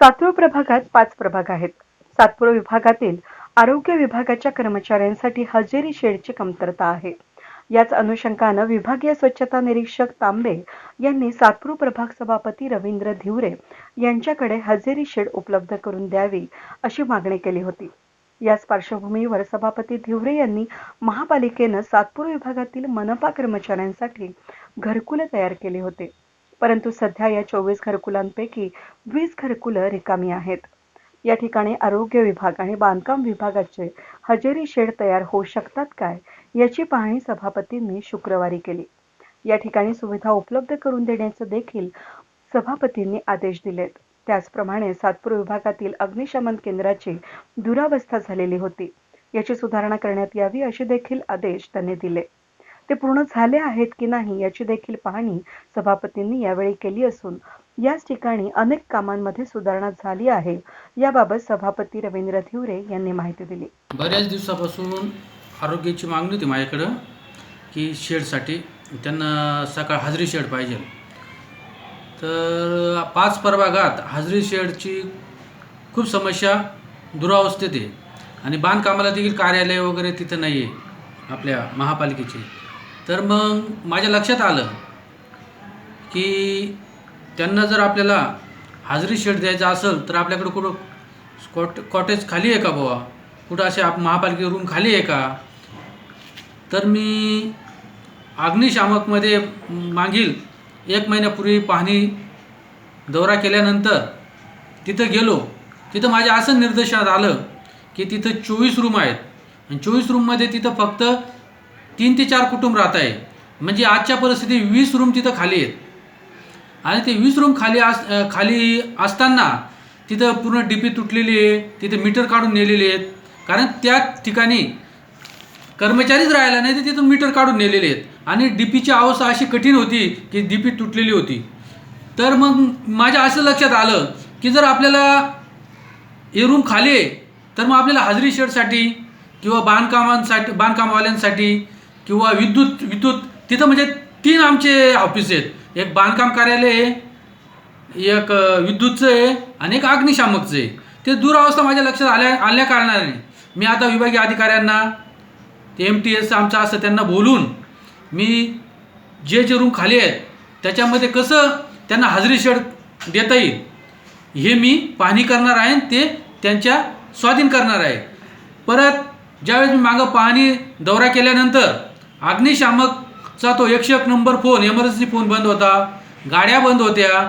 सातपूर प्रभागात पाच प्रभाग आहेत. सातपूर विभागातील आरोग्य विभागाच्या कर्मचाऱ्यांसाठी हजेरी शेडची कमतरता आहे. याच अनुषंगानं विभागीय स्वच्छता निरीक्षक तांबे यांनी सातपूर प्रभाग सभापती रवींद्र धिवरे यांच्याकडे हजेरी शेड उपलब्ध करून द्यावी अशी मागणी केली होती. याच पार्श्वभूमीवर सभापती धिवरे यांनी महापालिकेनं सातपूर विभागातील मनपा कर्मचाऱ्यांसाठी घरकुलं तयार केले होते. परंतु सध्या या चोवीस घरकुलांपैकी वीस घरकुलं रिकामी आहेत. या ठिकाणी आरोग्य विभाग आणि बांधकाम विभागाचे हजेरी शेड तयार होऊ शकतात काय याची पाहणी सभापतींनी शुक्रवारी केली. या ठिकाणी सुविधा उपलब्ध करून देण्याचं देखील सभापतींनी आदेश दिलेत. त्याचप्रमाणे सातपूर विभागातील अग्निशमन केंद्राची दुरावस्था झालेली होती. याची सुधारणा करण्यात यावी असे देखील आदेश त्यांनी दिले. ते पूर्ण झाले आहेत की नाही याची देखील पाहणी सभापतींनी यावेळी केली असून याच ठिकाणी अनेक कामांमध्ये सुधारणा झाली आहे. याबाबत सभापती रवींद्र थिवरे यांनी माहिती दिली. बऱ्याच दिवसापासून आरोग्याची मागणी होती माझ्याकडं की शेडसाठी त्यांना सकाळ हाजरी शेड पाहिजे. तर पाच प्रभागात हाजरी शेडची खूप समस्या दुरावस्थेत आहे. आणि बांधकामाला देखील कार्यालय वगैरे तिथं नाही आहे आपल्या महापालिकेची. तर मग माझ्या लक्षात आलं की त्यांना जर आपल्याला हाजरी शेड द्यायचा असेल तर आपल्याकडं कुठं कॉट कॉटेज खाली आहे का बुवा? कुठं असे आप महापालिके रूम खाली आहे का? तर मी अग्निशामकमध्ये मागील एक महिन्यापूर्वी पाहणी दौरा केल्यानंतर तिथं गेलो. तिथं माझ्या असं निर्देशात आलं की तिथं चोवीस रूम आहेत. आणि चोवीस रूममध्ये तिथं फक्त तीन ते चार कुटुंब राहत आहे. म्हणजे आजच्या परिस्थितीत वीस रूम तिथं खाली आहेत. आणि ते वीस रूम खाली अस खाली असताना तिथं पूर्ण डी पी तुटलेली आहे. तिथे मीटर काढून नेलेले आहेत. कारण त्या ठिकाणी कर्मचारीच राहिला नाही तर तिथून मीटर काढून नेलेले आहेत. आणि डी पीची अवस्था अशी कठीण होती की डी पी तुटलेली होती. तर मग माझ्या असं लक्षात आलं की जर आपल्याला हे रूम खाली आहे तर मग आपल्याला हाजरी शेडसाठी किंवा बांधकामांसाठी बांधकामवाल्यांसाठी किंवा विद्युत विद्युत तिथं म्हणजे तीन आमचे ऑफिस आहेत. एक बांधकाम कार्यालय आहे एक विद्युतचं आहे आणि एक अग्निशामकचं आहे. ते दुरावस्था माझ्या लक्षात आल्या आल्या कारणाने. मी आता विभागीय अधिकाऱ्यांना ते एम टी एस आमचं असं त्यांना बोलून मी जे जे रूम खाली आहेत त्याच्यामध्ये कसं त्यांना हाजरी शेड देता येईल हे मी पाहणी करणार आहे आणि ते त्यांच्या स्वाधीन करणार आहे. परत ज्यावेळेस मी मागं पाहणी दौरा केल्यानंतर अग्निशामकचा तो एकशे एक नंबर फोन एमर्जन्सी फोन बंद होता. गाड्या बंद होत्या.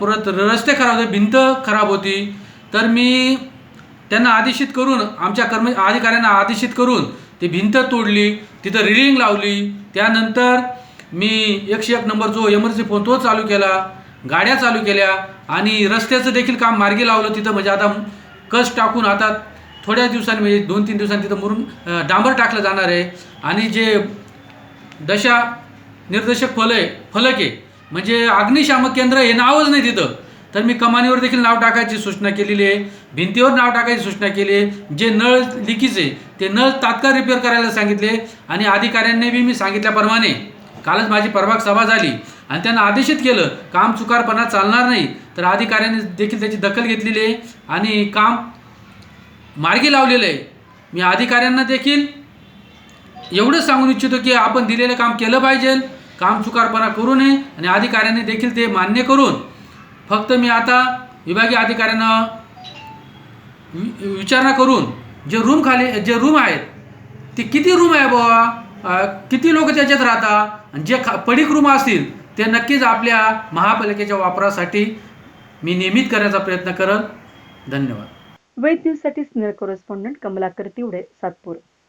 परत रस्ते खराब होते भिंत खराब होती. तर मी त्यांना आदेशित करून आमच्या कर्म अधिकाऱ्यांना आदेशित करून ती भिंत तोडली तिथं रिलिंग लावली. त्यानंतर मी एकशे एक नंबर जो एमर्जन्सी फोन तो चालू केला गाड्या चालू केल्या आणि रस्त्याचं देखील काम मार्गी लावलं तिथं. म्हणजे आता कस टाकून आता थोड्या दिवसांनी म्हणजे दोन तीन दिवसांनी तिथं मुरून डांबर टाकलं जाणार आहे. आणि जे दशा निर्देशक फल आहे फलक आहे म्हणजे अग्निशामक केंद्र हे नावच नाही तिथं. तर मी कमानीवर देखील नाव टाकायची सूचना केलेली आहे भिंतीवर नाव टाकायची सूचना केली आहे. जे नळ लिकीच आहे ते नळ तात्काळ रिपेअर करायला सांगितले आणि अधिकाऱ्यांनी बी मी सांगितल्याप्रमाणे कालच माझी प्रभाग सभा झाली आणि त्यांना आदेशित केलं काम चुकारपणा चालणार नाही. तर अधिकाऱ्यांनी देखील त्याची दखल घेतलेली आहे आणि काम मार्गी लावलेलं आहे. मी अधिकाऱ्यांना देखील एवढंच सांगून इच्छितो की आपण दिलेलं काम केलं पाहिजे. काम चुकारपणा करू नये आणि अधिकाऱ्यांनी देखील ते मान्य करून. फक्त मी आता विभागीय अधिकाऱ्यांना वि- विचारणा करून जे रूम खाली जे रूम आहेत ते किती रूम आहे बाबा किती लोक त्याच्यात राहतात आणि जे खा पडीक रूम असतील ते नक्कीच आपल्या महापालिकेच्या वापरासाठी मी नियमित करण्याचा प्रयत्न करत धन्यवाद. वेद न्यूजसाठी सिनियर कॉरेस्पॉन्डंट कमलाकर तिवडे सातपूर.